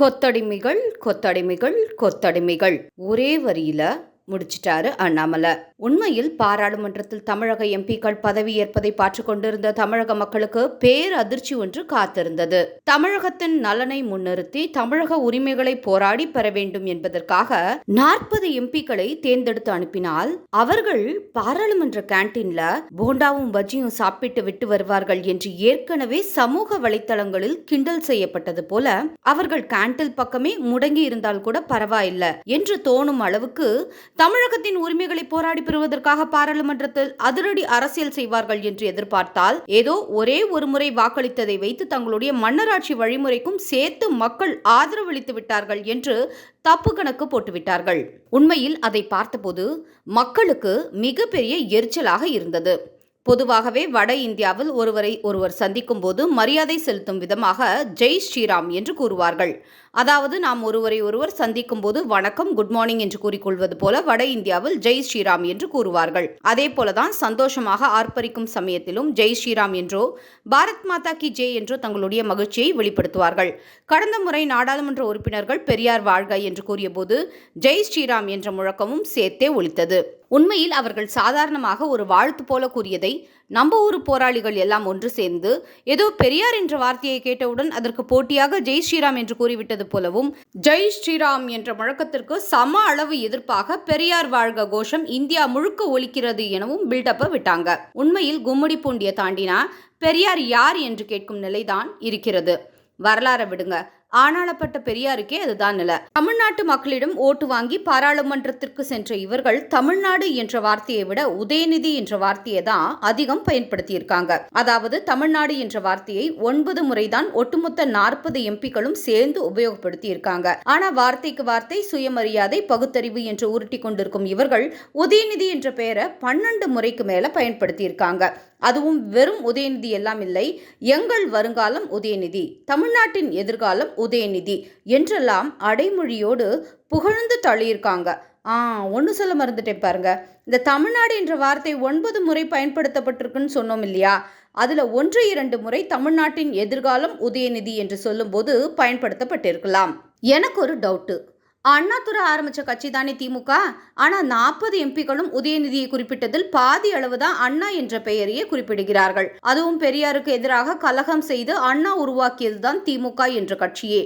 கொத்தடிமைகள் கொத்தடிமைகள் கொத்தடிமைகள். ஒரே வரியில முடிச்சிட்டாரு அண்ணாமலை. உண்மையில் பாராளுமன்றத்தில் தமிழக எம்பிக்கள் பதவியேற்பதை பார்த்து கொண்டிருந்த தமிழக மக்களுக்கு பேர் அதிர்ச்சி ஒன்று காத்திருந்தது. தமிழகத்தின் நலனை முன்னிறுத்தி தமிழக உரிமைகளை போராடி பெற வேண்டும் என்பதற்காக நாற்பது எம்பிக்களை தேர்ந்தெடுத்து அனுப்பினால் அவர்கள் பாராளுமன்ற கேண்டீன்ல போண்டாவும் பஜ்ஜியும் சாப்பிட்டு விட்டு வருவார்கள் என்று ஏற்கனவே சமூக வலைத்தளங்களில் கிண்டல் செய்யப்பட்டது போல அவர்கள் கேண்டீன் பக்கமே முடங்கி இருந்தால் கூட பரவாயில்லை என்று தோணும் அளவுக்கு தமிழகத்தின் உரிமைகளை போராடி பெறுவதற்காக பாராளுமன்றத்தில் அதிரடி அரசியல் செய்வார்கள் என்று எதிர்பார்த்தால் ஏதோ ஒரே ஒரு முறை வாக்களித்ததை வைத்து தங்களுடைய மன்னராட்சி வழிமுறைக்கும் சேர்த்து மக்கள் ஆதரவளித்து விட்டார்கள் என்று தப்பு கணக்கு போட்டுவிட்டார்கள். உண்மையில் அதை பார்த்தபோது மக்களுக்கு மிகப்பெரிய எரிச்சலாக இருந்தது. பொதுவாகவே வட இந்தியாவில் ஒருவரை ஒருவர் சந்திக்கும் போது மரியாதை செலுத்தும் விதமாக ஜெய் ஸ்ரீராம் என்று கூறுவார்கள். அதாவது நாம் ஒருவரை ஒருவர் சந்திக்கும் போது வணக்கம் குட் மார்னிங் என்று கூறிக்கொள்வது போல வட இந்தியாவில் ஜெய் ஸ்ரீராம் என்று கூறுவார்கள். அதே போலதான் சந்தோஷமாக ஆர்ப்பரிக்கும் சமயத்திலும் ஜெய் ஸ்ரீராம் என்றோ பாரத் மாதா கி ஜெய் என்றோ தங்களுடைய மகிழ்ச்சியை வெளிப்படுத்துவார்கள். கடந்த முறை நாடாளுமன்ற உறுப்பினர்கள் பெரியார் வாழ்க என்று கூறியபோது ஜெய் ஸ்ரீராம் என்ற முழக்கமும் சேர்த்தே ஒலித்தது. உண்மையில் அவர்கள் சாதாரணமாக ஒரு வாழ்த்து போல கூறியதை நம்ம ஊர் போராளிகள் எல்லாம் ஒன்று சேர்ந்து ஏதோ பெரியார் என்ற வார்த்தையை கேட்டவுடன் அதற்கு போட்டியாக ஜெய் ஸ்ரீராம் என்று கூறிவிட்டது போலவும் ஜெய் ஸ்ரீராம் என்ற முழக்கத்திற்கு சம அளவு எதிர்ப்பாக பெரியார் வாழ்க கோஷம் இந்தியா முழுக்க ஒலிக்கிறது எனவும் பில்டப்பை விட்டாங்க. உண்மையில் கும்மிடி பூண்டிய தாண்டினா பெரியார் யார் என்று கேட்கும் நிலைதான் இருக்கிறது. வரலாறை விடுங்க. ஆனாளப்பட்ட பெரியாருக்கே அதுதான் நில. தமிழ்நாட்டு மக்களிடம் ஓட்டு வாங்கி பாராளுமன்றத்திற்கு சென்ற இவர்கள் தமிழ்நாடு என்ற வார்த்தையை விட உதயநிதி என்ற வார்த்தையை தான் அதிகம் பயன்படுத்தியிருக்காங்க. அதாவது தமிழ்நாடு என்ற வார்த்தையை ஒன்பது முறைதான் ஒட்டுமொத்த நாற்பது எம்பிக்களும் சேர்ந்து உபயோகப்படுத்தி இருக்காங்க ஆனா வார்த்தைக்கு வார்த்தை சுயமரியாதை பகுத்தறிவு என்று உருட்டி கொண்டிருக்கும் இவர்கள் உதயநிதி என்ற பெயரை பன்னெண்டு முறைக்கு மேல பயன்படுத்தி இருக்காங்க அதுவும் வெறும் உதயநிதி எல்லாம் இல்லை எங்கள் வருங்காலம் உதயநிதி தமிழ்நாட்டின் எதிர்காலம் உதயநிதி. என்றெல்லாம் அடைமொழியோடு புகழ்ந்து தள்ளியிருக்காங்க. ஆ ஒன்று சொல்ல மறந்துட்டேன் பாருங்க. இந்த தமிழ்நாடு என்ற வார்த்தை ஒன்பது முறை பயன்படுத்தப்பட்டிருக்குன்னு சொன்னோம் இல்லையா? அதில் ஒன்று இரண்டு முறை தமிழ்நாட்டின் எதிர்காலம் உதயநிதி என்று சொல்லும்போது பயன்படுத்தப்பட்டிருக்கலாம். எனக்கு ஒரு டவுட்டு. அண்ணாதுரை ஆரம்பித்த கட்சி தானே திமுக? ஆனால் நாற்பது எம்பிக்களும் உதயநிதியை குறிப்பிட்டதில் பாதி அளவு தான் அண்ணா என்ற பெயரையே குறிப்பிடுகிறார்கள். அதுவும் பெரியாருக்கு எதிராக கலகம் செய்து அண்ணா உருவாக்கியது தான் திமுக என்ற கட்சியே.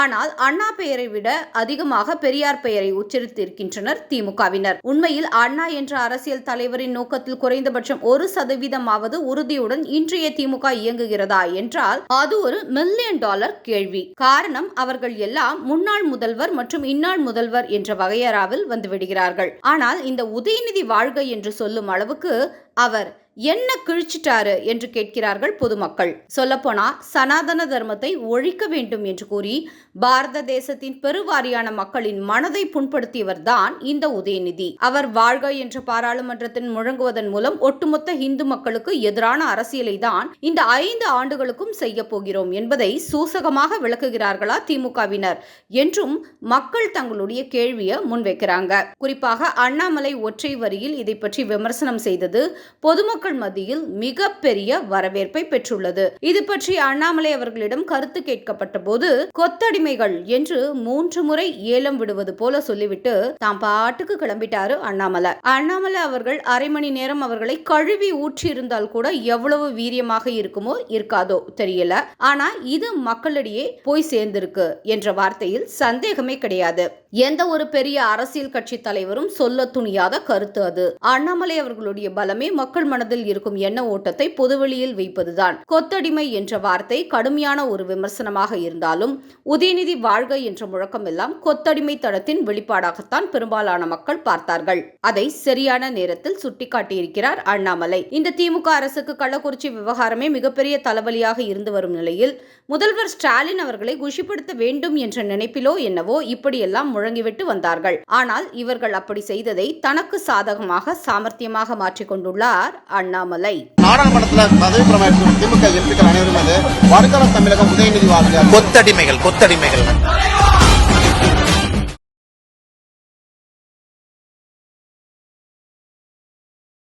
ஆனால் அண்ணா பெயரை விட அதிகமாக பெரியார் பெயரை உச்சரித்திருக்கின்றனர் திமுகவினர். உண்மையில் அண்ணா என்ற அரசியல் தலைவரின் நோக்கத்தில் குறைந்தபட்சம் ஒரு சதவீதமாவது உறுதியுடன் இன்றைய திமுக இயங்குகிறதா என்றால் அது ஒரு மில்லியன் டாலர் கேள்வி. காரணம் அவர்கள் எல்லாம் முன்னாள் முதல்வர் மற்றும் இன்னாள் முதல்வர் என்ற வகையறாவில் வந்துவிடுகிறார்கள் ஆனால் இந்த உதயநிதி வாழ்க என்று சொல்லும் அளவுக்கு அவர் என்ன கிழிச்சிட்டாரு என்று கேட்கிறார்கள் பொதுமக்கள். சொல்லப்போனா சனாதன தர்மத்தை ஒழிக்க வேண்டும் என்று கூறி பாரத தேசத்தின் பெருவாரியான மக்களின் மனதை புண்படுத்தியவர் தான் இந்த உதயநிதி. அவர் வாழ்க என்ற பாராளுமன்றத்தின் முழங்குவதன் மூலம் ஒட்டுமொத்த இந்து மக்களுக்கு எதிரான அரசியலை தான் இந்த ஐந்து ஆண்டுகளுக்கும் செய்ய போகிறோம் என்பதை சூசகமாக விளக்குகிறார்களா திமுகவினர் என்றும் மக்கள் தங்களுடைய கேள்வியை முன்வைக்கிறாங்க. குறிப்பாக அண்ணாமலை ஒற்றை வரியில் இதை பற்றி விமர்சனம் செய்தது பொதுமக்கள் மத்தியில் மிகப்பெரிய வரவேற்பை பெற்றுள்ளது. இது பற்றி அண்ணாமலை அவர்களிடம் கருத்து கேட்கப்பட்ட போது கொத்தடிமைகள் என்று மூன்று முறை ஏலம் விடுவது போல சொல்லிவிட்டு தாம் பாட்டுக்கு கிளம்பிட்டாரு அண்ணாமலை. அண்ணாமலை அவர்கள் அரை மணி நேரம் அவர்களை கழுவி ஊற்றி இருந்தால் கூட எவ்வளவு வீரியமாக இருக்குமோ இருக்காதோ தெரியல. ஆனா இது மக்களிடையே போய் சேர்ந்திருக்கு என்ற வார்த்தையில் சந்தேகமே கிடையாது. எந்த ஒரு பெரிய அரசியல் கட்சி தலைவரும் சொல்ல துணியாத கருத்து அது. அண்ணாமலை அவர்களுடைய பலமே மக்கள் மனதில் இருக்கும் எண்ண ஓட்டத்தை பொதுவெளியில் வைப்பதுதான். கொத்தடிமை என்ற வார்த்தை கடுமையான ஒரு விமர்சனமாக இருந்தாலும் உதயநிதி வாழ்க என்ற முழக்கம் எல்லாம் கொத்தடிமை தடத்தின் வெளிப்பாடாகத்தான் பெரும்பாலான மக்கள் பார்த்தார்கள். அதை சரியான நேரத்தில் சுட்டிக்காட்டியிருக்கிறார் அண்ணாமலை. இந்த திமுக அரசுக்கு கள்ளக்குறிச்சி விவகாரமே மிகப்பெரிய தலைவலியாக இருந்து வரும் நிலையில் முதல்வர் ஸ்டாலின் அவர்களை குஷிப்படுத்த வேண்டும் என்ற நினைப்பிலோ என்னவோ இப்படியெல்லாம் முழ முழங்கிவிட்டு வந்தார்கள். ஆனால் இவர்கள் அப்படி செய்ததை தனக்கு சாதகமாக சாமர்த்தியமாக மாற்றிக் கொண்டுள்ளார் அண்ணாமலை. நாடாளுமன்றத்தில் பதவி பிரமாணம் திமுக எம்பிக்கள் அனைவரும் அது வருங்கால தமிழகம் உதயநிதி வாழ்க கொத்தடிமைகள் கொத்தடிமைகள்.